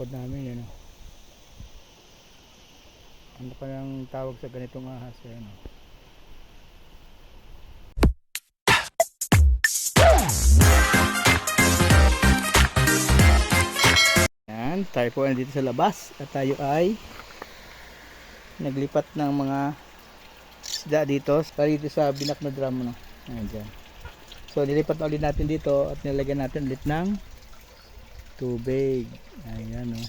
Pod namin yun. oh. Ano pa yung tawag sa ganitong ahas? Yan, oh. Yan, tayo po nandito sa labas at tayo ay naglipat ng mga isda dito, dito sa binak na drum no. Ayan dyan. So nilipat na ulit natin dito at nilagyan natin ulit ng tubig. Ayan no.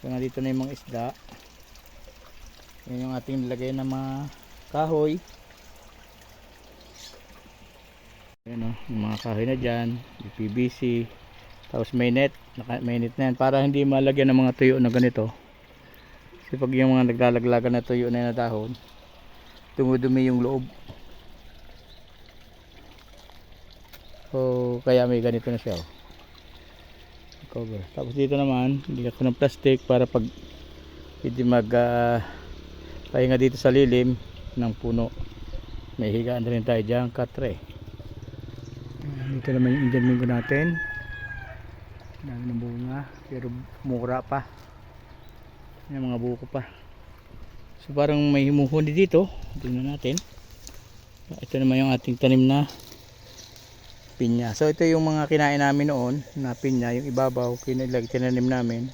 So nandito na yung mga isda. Yan yung ating nilagay ng mga kahoy. Ayan no, yung mga kahoy na dyan, yung PVC. Tapos may net, naka, may net na yan para hindi malagyan ng mga tuyo na ganito. Kasi pag yung mga naglalaglagan na tuyo na yan na dahon, dumudumi yung loob. So, kaya may ganito na siya. Oh. Cover. Tapos dito naman, hindi ako ng plastic para pag hindi mag ah, pahinga dito sa lilim ng puno. May higaan rin tayo dyan, katre. Dito naman yung Indian mango natin. Dami ng bunga, pero mura pa. Yan mga buko pa. So parang may humuhuni dito. Tingnan natin. Ito naman yung ating tanim na pinya. So ito yung mga kinain namin noon na pinya. Yung ibabaw, kinilag, tinanim namin.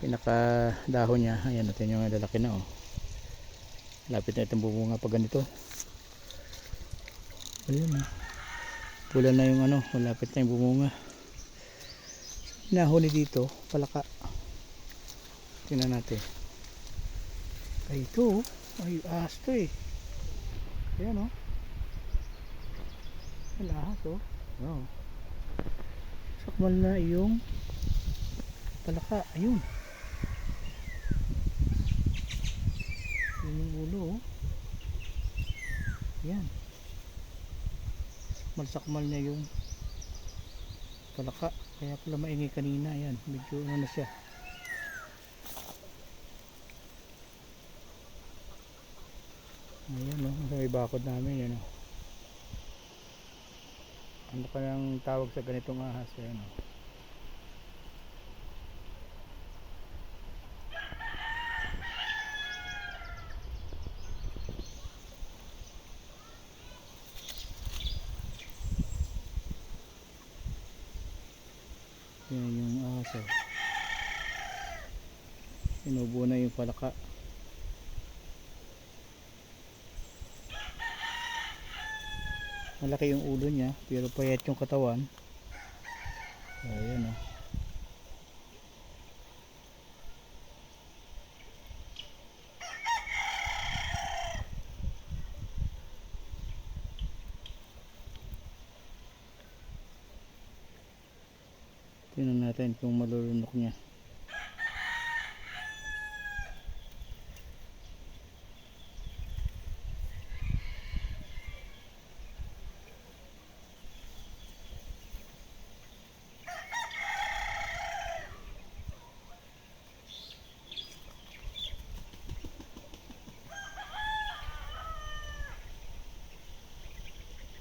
Pinaka dahon niya. Ayan natin yung lalaki na oh. Lapit na itong bumunga pag ganito. Ayun oh. Pula na yung ano, malapit na yung bumunga. Nahuli dito, palaka. Tingnan natin. Ay ito, oh. ay ahas to eh. Ayan oh. Ay ahas oh. Wow. Sakmal na yung palaka. Ayun. Yun yung ulo oh. Ayan. Sakmal-sakmal niya yung palaka. Kaya pala maingay kanina. Ayan, medyo ano na siya. Ayan oh, may bakod namin yan o. Ano kayang tawag sa ganitong ahas? Ayan o. Yan yung ahas o. Inubo na yung palaka. Malaki yung ulo niya, pero payat yung katawan. Ayan o. Tingnan natin kung malulunok niya.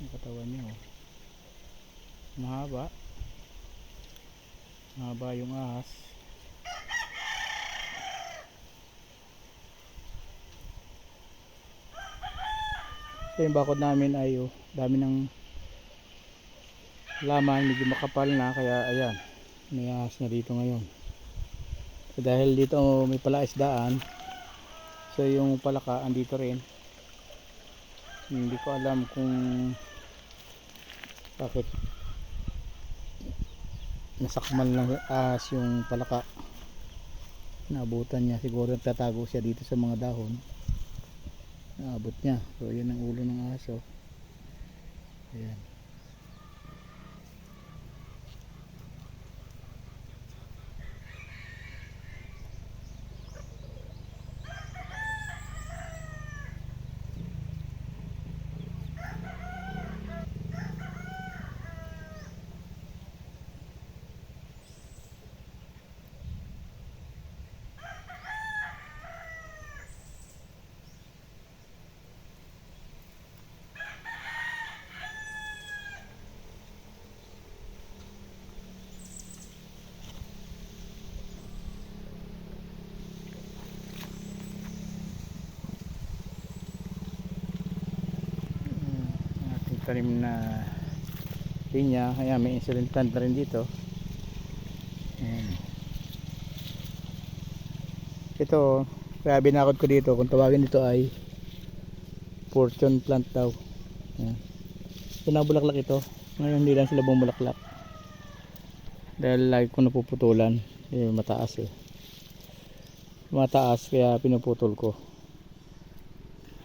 Ang katawan niya oh. Mahaba. Mahaba yung ahas. So yung bakod namin ay oh, dami ng laman, medyo makapal na kaya ayan, may ahas na dito ngayon. So dahil dito oh, may palaisdaan, so yung palaka andito rin. Hindi ko alam kung bakit? Nasakmal ng ahas yung palaka. Naabutan niya. Siguro tatago siya dito sa mga dahon. Naabot niya. So yun ang ulo ng aso. Ayan tanim na pinya kaya may insulin plant na rin dito. Ayan. ito kaya binakod ko dito kung tawagin dito ay fortune plant daw. Ayan. ito na bulaklak ito. Ngayon hindi lang sila bumulaklak. Dahil lagi ko napuputulan. Eh, mataas eh. Mataas kaya pinuputol ko.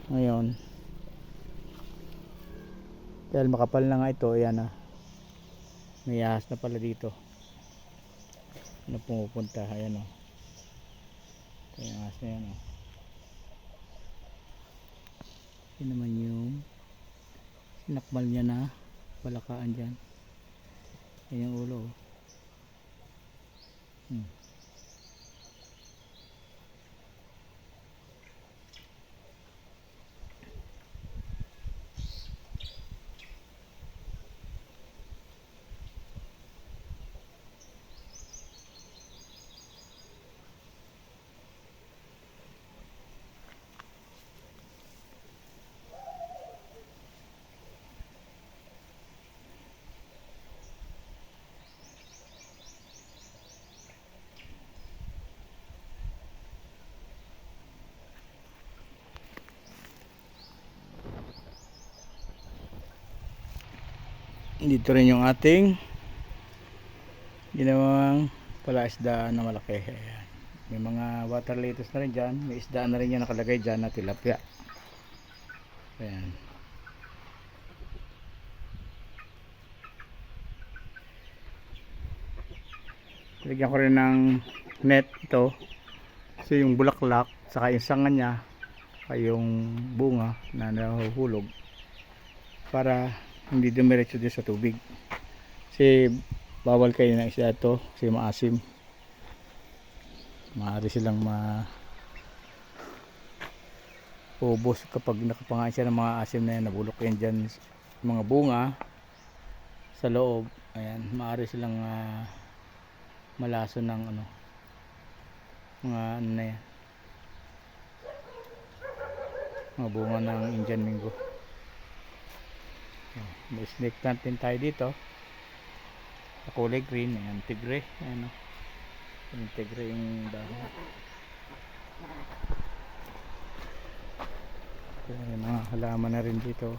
Ngayon dahil makapal na nga ito ayan na may ahas na pala dito. Na pumupunta? Ayan o ito yung ahas na yan o yun naman yung sinakmal niya na balakaan dyan. Yan yung ulo oh. hmm. Dito rin yung ating ginawang palaisdaan na malaki. Ayan. may mga water lettuce na rin dyan. May isdaan na rin yan nakalagay dyan na tilapia. Ayan. Lagyan ko rin ng net ito. Kasi yung bulaklak saka yung sanga niya saka yung bunga na nahuhulog para hindi dumiretso din sa tubig. Kasi bawal kayo ng isda ito kasi maasim. Maaari silang ma ubos kapag nakapangain siya ng mga asim na yan nabulok yan dyan mga bunga sa loob. Ayan maaari silang ah, malaso ng ano mga ano na yan. Mga bunga ng Indian Mingo may snake plant din tayo dito. Kulay green ayan tigre ayan o yung tigre yung dahon may mga halaman na rin dito.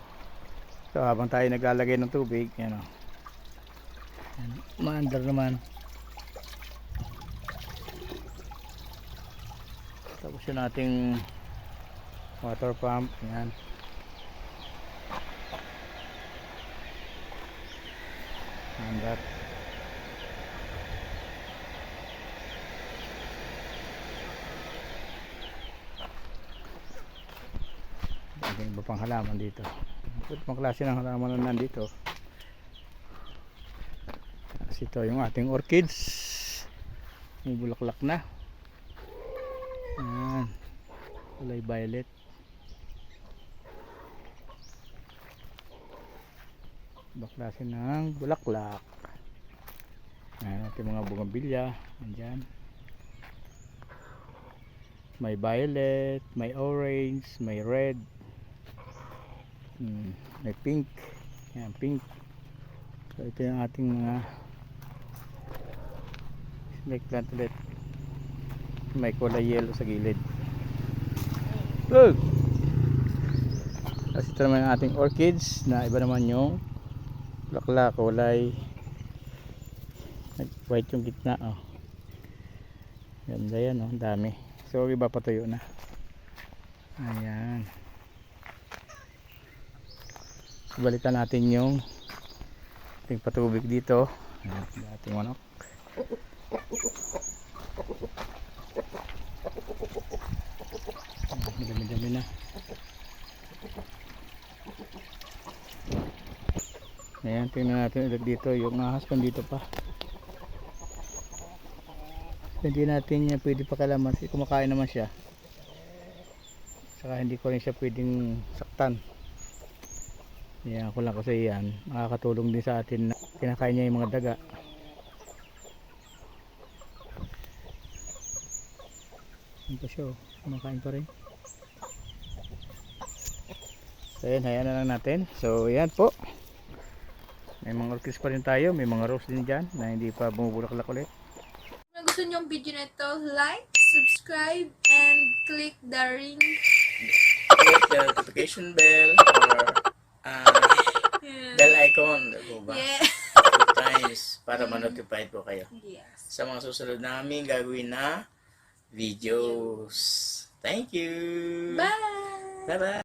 So habang tayo naglalagay ng tubig ayan o ayan, maandar naman. Tapos yun ating water pump ayan that Ang iba pang halaman dito. Ito pang klase ng halaman na nandito. Tapos ito yung ating orchids. May na. Ayan. Kulay violet. Iba klase ng bulaklak. Ayan ating mga bugambilya. Andyan. May violet, may orange, may red. Hmm, may pink. Ayan, pink. So ito yung ating mga snake plant ulit. May kulay yellow sa gilid. Look! Tapos ito naman yung ating orchids na iba naman yung bulaklak kulay white yung gitna oh. Ganda yan oh, dami. So iba patuyo na. Ayan. Balikan natin yung ating patubig dito. Ating manok. Dami-dami na. Ayan, tingnan natin ulit dito. Yung ahas dito pa. Hindi natin niya pwede pakalaman kumakain naman siya. Saka hindi ko rin siya pwedeng saktan. Yan ko lang kasi yan. Makakatulong din sa atin na kinakain niya yung mga daga. Yan pa siya oh. Kumakain pa rin. So, ayan, hayaan na lang natin. So, ayan po. May mga orchids pa rin tayo. May mga rose din dyan na hindi pa bumubulaklak ulit. Kung gusto niyo ang video na ito, like, subscribe, and click the ring. Click the notification bell or uh, Yeah. bell icon. Diba ba? Yeah. Two times para ma-notify po kayo Yes. sa mga susunod namin gagawin na videos. Thank you! Bye! Bye-bye!